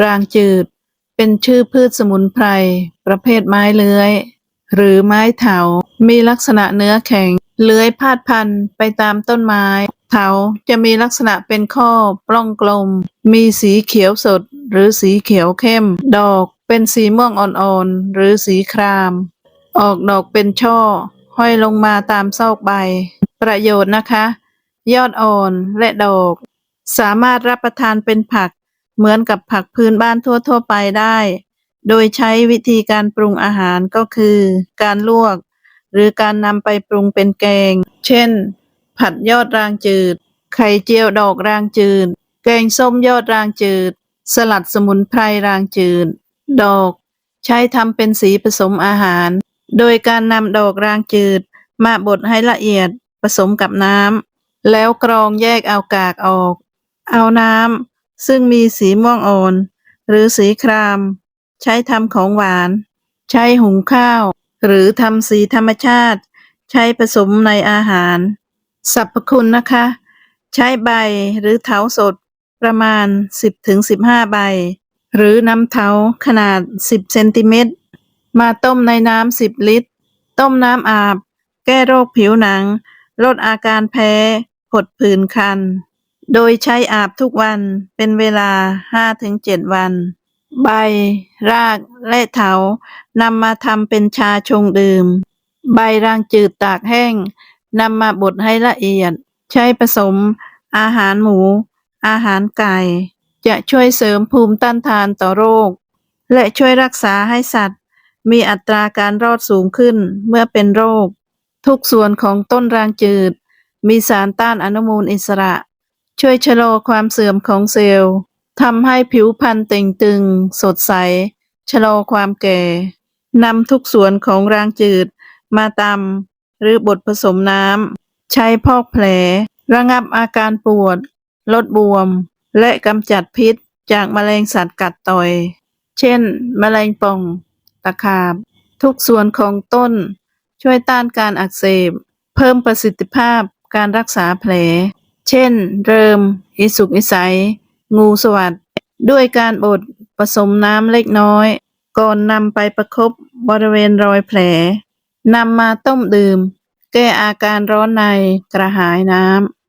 รางจืด เป็นชื่อพืชสมุนไพร ประเภทไม้เลื้อย หรือไม้เถา มีลักษณะเนื้อแข็ง เลื้อยพาดพันไปตามต้นไม้ เถาจะมีลักษณะเป็นข้อปล้องกลม มีสีเขียวสด หรือสีเขียวเข้ม ดอกเป็นสีม่วงอ่อนๆ หรือสีคราม ออกดอกเป็นช่อ ห้อยลงมาตามซอกใบ ประโยชน์นะคะ ยอดอ่อนและดอก สามารถรับประทานเป็นผัก เหมือนกับผักพื้นบ้านทั่ว ๆ ไปได้ โดยใช้วิธีการปรุงอาหารก็คือ การลวก หรือการนำไปปรุงเป็นแกง เช่น ผัดยอดรางจืด ไข่เจียวดอกรางจืด แกงส้มยอดรางจืด สลัดสมุนไพรรางจืด ดอก ใช้ทำเป็นสีผสมอาหาร โดยการนำดอกรางจืด มาบดให้ละเอียดผสมกับน้ำแล้วกรองแยกเอากากออก เอาน้ำ ซึ่งมีสีม่วงอ่อน หรือสีคราม ใช้ทำของหวาน ใช้หุงข้าว หรือทำสีธรรมชาติ ใช้ผสมในอาหาร สรรพคุณนะคะ ใช้ใบหรือเถาสดประมาณ 10-15 ใบ หรือน้ำเถาขนาด 10 เซนติเมตร มาต้มในน้ำ 10 ลิตร ต้มน้ำอาบ แก้โรคผิวหนัง ลดอาการแพ้ผดผื่นคัน โดยใช้อาบทุกวันเป็นเวลา 5-7 วัน ใบ ราก และเถานำมาทำเป็นชาชงดื่ม ใบรางจืดตากแห้งนำมาบดให้ละเอียด ใช้ผสม อาหารหมู อาหารไก่ จะช่วยเสริมภูมิต้านทานต่อโรค และช่วยรักษาให้สัตว์ มีอัตราการรอดสูงขึ้นเมื่อเป็นโรค ทุกส่วนของต้นรางจืด มีสารต้านอนุมูลอิสระ ช่วยชะลอความเสื่อมของเซลล์ทำให้ผิวพรรณเต่งตึง สดใส ชะลอความแก่นำทุกส่วนของรางจืดมาตำหรือบดผสมน้ำ ใช้พอกแผล ระงับอาการปวด ลดบวม และกำจัดพิษจากแมลงสัตว์กัดต่อย เช่นแมลงป่อง ตะขาบ ทุกส่วนของต้น ช่วยต้านการอักเสบ เพิ่มประสิทธิภาพการรักษาแผล เช่น เริม อิสุกอิสัย งูสวัสดด้วยการบดผสมน้ำเล็กน้อย ก่อนนำไปประคบบริเวณรอยแผลนำมาต้มดื่ม แก้อาการร้อนในกระหายน้ำ